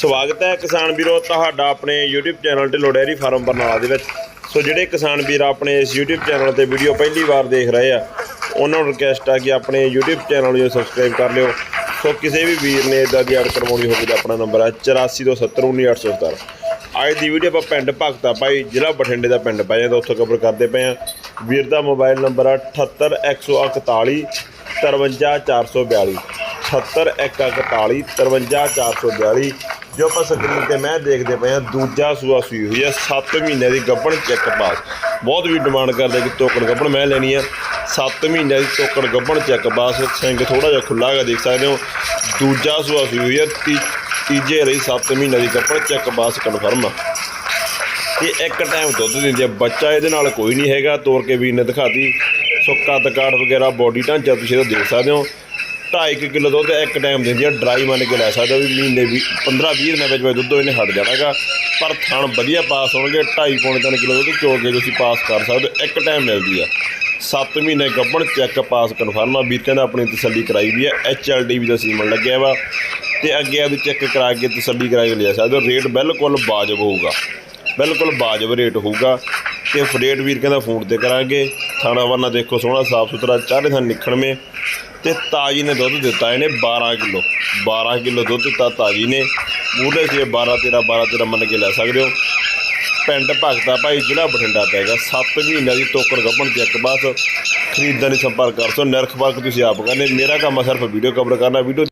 ਸਵਾਗਤ ਹੈ ਕਿਸਾਨ ਵੀਰੋ ਤੁਹਾਡਾ ਆਪਣੇ YouTube channel Dhillon dairy farm Barnala ਦੇ ਵਿੱਚ। ਸੋ ਜਿਹੜੇ ਕਿਸਾਨ ਵੀਰ ਆਪਣੇ ਇਸ YouTube ਚੈਨਲ ਤੇ ਵੀਡੀਓ ਪਹਿਲੀ ਵਾਰ ਦੇਖ ਰਹੇ ਆ, ਉਹਨਾਂ ਨੂੰ ਰਿਕਵੈਸਟ ਆ ਕਿ ਆਪਣੇ YouTube ਚੈਨਲ ਨੂੰ ਸਬਸਕ੍ਰਾਈਬ ਕਰ ਲਿਓ। ਸੋ ਕਿਸੇ ਵੀ ਵੀਰ ਨੇ ਇਦਾਂ ਦੀ ਐਡ ਕਰਵਾਉਣੀ ਹੋਵੇ ਤਾਂ ਆਪਣਾ ਨੰਬਰ ਹੈ 8427191817 ਅੱਜ ਦੀ ਵੀਡੀਓ ਆਪਾਂ ਪਿੰਡ ਭਗਤਾ ਭਾਈ, ਜ਼ਿਲ੍ਹਾ ਬਠਿੰਡੇ ਦਾ ਪਿੰਡ ਪੈ ਜਾਂਦਾ ਉੱਥੋਂ ਕਵਰ ਕਰਦੇ ਪਏ ਆ। ਵੀਰ ਦਾ ਮੋਬਾਈਲ ਨੰਬਰ ਆ 78141 53442 78141 53442 ਜੋ ਆਪਾਂ ਸਕਰੀਨ ਤੇ ਮੈਂ ਦੇਖਦੇ ਪਏ ਆ ਦੂਜਾ ਸੂਆ ਸੂਈ ਹੋਈ ਆ 7 ਮਹੀਨੇ ਦੀ ਗੱਭਣ ਚੈੱਕ ਪਾਸ ਬਹੁਤ ਵੀ ਡਿਮਾਂਡ ਕਰਦੇ ਕਿ ਤੋਕੜ ਗੱਭਣ ਮੈਂ ਲੈਣੀ ਆ। 7 ਮਹੀਨੇ ਦੀ ਤੋਕੜ ਗੱਭਣ ਚੈੱਕ ਪਾਸ ਸਿੰਘ ਥੋੜਾ ਜਿਹਾ ਖੁੱਲਾ ਹੈਗਾ, ਦੇਖ ਸਕਦੇ ਹੋ। ਦੂਜਾ ਸੂਆ ਸੂਈ ਹੋਈ ਹੈ ਤੀ- ਤੀਜੇ ਲਈ 7 ਮਹੀਨੇ ਦੀ ਗੱਭਣ ਚੈੱਕ ਪਾਸ ਕਨਫਰਮ ਆ। ਇਹ ਇੱਕ ਟਾਈਮ ਦੁੱਧ ਦਿੰਦੀ ਆ, ਬੱਚਾ ਇਹਦੇ ਨਾਲ ਕੋਈ ਨਹੀਂ ਹੈਗਾ ਤੋੜ ਕੇ ਵੀਰ ਨੇ ਦਿਖਾਤੀ। ਸੋ ਕੱਦ ਕਾਠ ਵਗੈਰਾ ਬੋਡੀ ਢਾਂਚਾ ਤੁਸੀਂ ਇਹਦਾ ਦੇਖ ਸਕਦੇ ਹੋ। 2.5 ਕਿਲੋ ਦੁੱਧ ਇੱਕ ਟਾਈਮ ਦਿੰਦੀ ਆ ਡਰਾਈ ਮੰਨ ਕੇ ਲੈ ਸਕਦੇ ਹੋ ਵੀ ਮਹੀਨੇ ਵੀ 15 20 ਦਿਨਾਂ ਵਿੱਚ ਮੈਂ ਦੁੱਧ ਇਹਨੇ ਹਟ ਜਾਣਾਗਾ ਪਰ ਥਣ ਵਧੀਆ ਪਾਸ ਹੋਣਗੇ 2.5 ਪੌਣੇ 3 ਕਿਲੋ ਦੁੱਧ ਚੋ ਕੇ ਤੁਸੀਂ ਪਾਸ ਕਰ ਸਕਦੇ ਹੋ, ਇੱਕ ਟਾਈਮ ਮਿਲਦੀ ਆ। 7 ਮਹੀਨੇ ਗੱਭਣ ਚੈੱਕ ਪਾਸ ਕਨਫਰਮ ਆ ਵੀਰ ਕਹਿੰਦਾ ਆਪਣੀ ਤਸੱਲੀ ਕਰਾਈ ਵੀ ਆ ਐਚਐਲਡੀ ਵੀ ਦਾ ਸੀਮਨ ਲੱਗਿਆ ਵਾ। ਤੇ ਅੱਗੇ ਆ ਵੀ ਚੈੱਕ ਕਰਾ ਕੇ ਤਸੱਲੀ ਕਰਾ ਕੇ ਲਿਆ ਸਕਦੇ ਹੋ ਰੇਟ ਬਿਲਕੁਲ ਵਾਜਬ ਹੋਊਗਾ। ਬਿਲਕੁਲ ਵਾਜਬ ਰੇਟ ਹੋਊਗਾ। ਤੇ ਰੇਟ ਵੀਰ ਕਹਿੰਦਾ ਫੋਨ ਤੇ ਕਰਾਂਗੇ। ਥਾਣਾ ਵਰਨਾ ਦੇਖੋ, ਸੋਹਣਾ, ਸਾਫ਼ ਸੁਥਰਾ, ਚਾਰੇ ਥਾਂ ਨਿਖਣਵੇਂ ਤੇ ਤਾਜੀ ਨੇ ਦੁੱਧ ਦਿੱਤਾ ਇਹਨੇ 12 ਕਿਲੋ। 12 ਕਿਲੋ ਦੁੱਧ ਦਿੱਤਾ ਤਾਜੀ ਨੇ। ਮੂਲੇ ਸੀ 12 13 12 13 ਮੰਨ ਕੇ ਲੈ ਸਕਦੇ ਹੋ। ਪਿੰਡ ਭਗਤਾ ਭਾਈ, ਜ਼ਿਲ੍ਹਾ ਬਠਿੰਡਾ ਪੈਗਾ 7 ਮਹੀਨਿਆਂ ਦੀ ਟੋਕਰ ਗੱਭਣ ਚੈੱਕ ਬਸ ਖਰੀਦਣ ਲਈ ਸੰਪਰਕ ਕਰ ਸੋ ਨਿਰਖ ਵਰਕ ਤੁਸੀਂ ਆਪ ਕਰਨੇ। ਮੇਰਾ ਕੰਮ ਆ ਸਿਰਫ ਵੀਡੀਓ ਕਵਰ ਕਰਨਾ। ਵੀਡੀਓ